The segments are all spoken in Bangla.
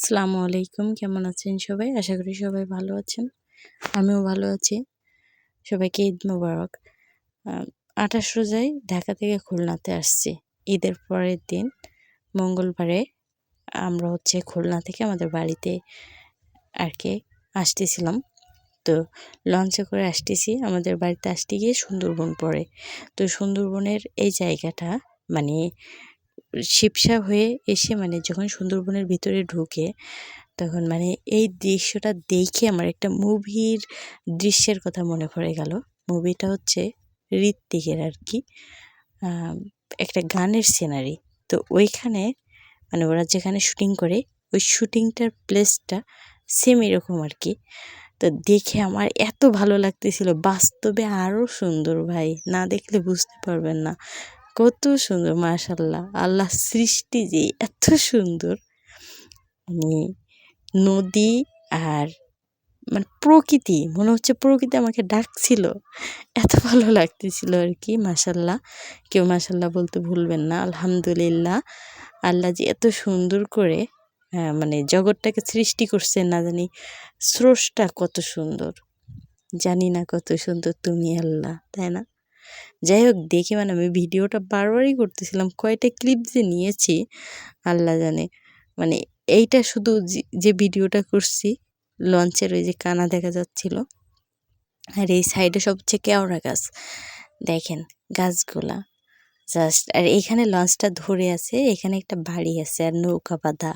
আসসালামু আলাইকুম। কেমন আছেন সবাই? আশা করি সবাই ভালো আছেন। আমিও ভালো আছি। সবাইকে ঈদ মুবারক। আঠাশ রোজায় ঢাকা থেকে খুলনাতে আসছি। ঈদের পরের দিন, মঙ্গলবারে আমরা হচ্ছে খুলনা থেকে আমাদের বাড়িতে আর কি আসতেছিলাম। তো লঞ্চে করে আসতেছি। আমাদের বাড়িতে আসতে গিয়ে সুন্দরবন পড়ে। তো সুন্দরবনের এই জায়গাটা মানে শিবসা হয়ে এসে মানে যখন সুন্দরবনের ভিতরে ঢুকে, তখন মানে এই দৃশ্যটা দেখে আমার একটা মুভির দৃশ্যের কথা মনে পড়ে গেল। মুভিটা হচ্ছে ঋত্বিকের আর কি একটা গানের সিনারি তো ওইখানে মানে ওরা যেখানে শুটিং করে, ওই শুটিংটার প্লেসটা সেম এরকম আর কি তো দেখে আমার এত ভালো লাগতেছিল। বাস্তবে আরও সুন্দর ভাই। না দেখলে বুঝতে পারবেন না। কত সুন্দর মাশাল্লাহ আল্লাহ সৃষ্টি যে এত সুন্দর। মানে নদী আর মানে প্রকৃতি, মনে হচ্ছে প্রকৃতি আমাকে ডাকছিল। এত ভালো লাগতেছিল আর কি মাসাল্লাহ কেউ মাসাল্লাহ বলতে ভুলবেন না, আলহামদুলিল্লাহ। আল্লাহ যে এত সুন্দর করে মানে জগৎটাকে সৃষ্টি করছে না জানি স্রষ্টা কত সুন্দর। জানি না কত সুন্দর তুমি আল্লাহ, তাই না? যাই হোক দেখে মানে আমি ভিডিওটা বারবারই করতেছিলাম। কয়টা ক্লিপ যে নিয়েছি, আল্লাহ জানে। মানে এইটা শুধু যে ভিডিওটা করছি, লঞ্চের ওই যে কানা দেখা যাচ্ছিল, আর এই সাইডে সবচেয়ে কেওড়া গাছ। দেখেন, গাছগুলা। জাস্ট আর এখানে লঞ্চটা ধরে আছে, এখানে একটা বাড়ি আছে, আর নৌকা বাঁধা।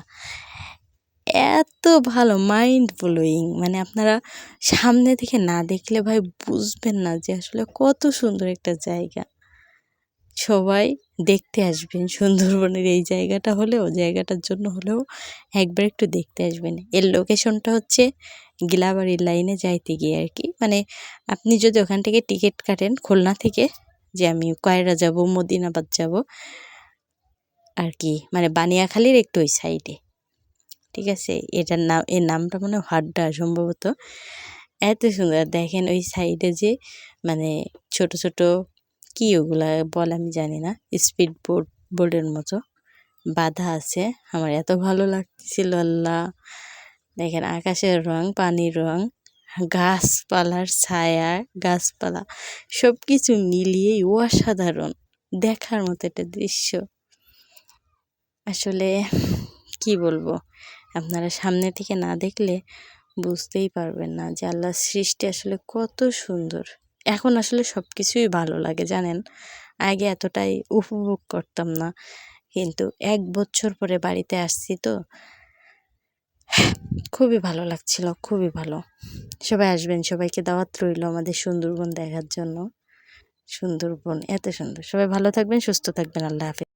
এত ভালো মাইন্ড ব্লোয়িং মানে আপনারা সামনে থেকে না দেখলে ভাই বুঝবেন না যে আসলে কত সুন্দর একটা জায়গা। সবাই দেখতে আসবেন সুন্দরবনের এই জায়গাটা হলেও, জায়গাটার জন্য হলেও একবার একটু দেখতে আসবেন। এর লোকেশনটা হচ্ছে গিলাবাড়ির লাইনে যাইতে গিয়ে আর কি। মানে আপনি যদি ওখান থেকে টিকিট কাটেন খুলনা থেকে, যে আমি কয়রা যাব, মদিনাবাদ যাব, আর কি মানে বানিয়াখালীর একটু ওই সাইডে ঠিক আছে? এটার নাম, এর নামটা মনে হাড্ডা সম্ভবত। এত সুন্দর। দেখেন ওই সাইডে যে মানে ছোট ছোট কি ওগুলা বলে আমি জানি না। স্পিড বোর্ড বোর্ডের মতো বাধা আছে। আমার এত ভালো লাগতেছিল, আল্লাহ। দেখেন আকাশের রং, পানির রং, গাছপালার ছায়া, গাছপালা সব কিছু মিলিয়েই অসাধারণ। দেখার মতো একটা দৃশ্য। আসলে কি বলব? আপনারা সামনে থেকে না দেখলে বুঝতেই পারবেন না যে আল্লাহর সৃষ্টি আসলে কত সুন্দর। এখন আসলে সব কিছুই ভালো লাগে, জানেন? আগে এতটাই উপভোগ করতাম না। কিন্তু এক বছর পরে বাড়িতে আসছি তো, খুবই ভালো লাগছিল, খুবই ভালো। সবাই আসবেন, সবাইকে দাওয়াত রইল আমাদের সুন্দরবন দেখার জন্য। সুন্দরবন, এত সুন্দর। সবাই ভালো থাকবেন, সুস্থ থাকবেন, আল্লাহ হাফিজ।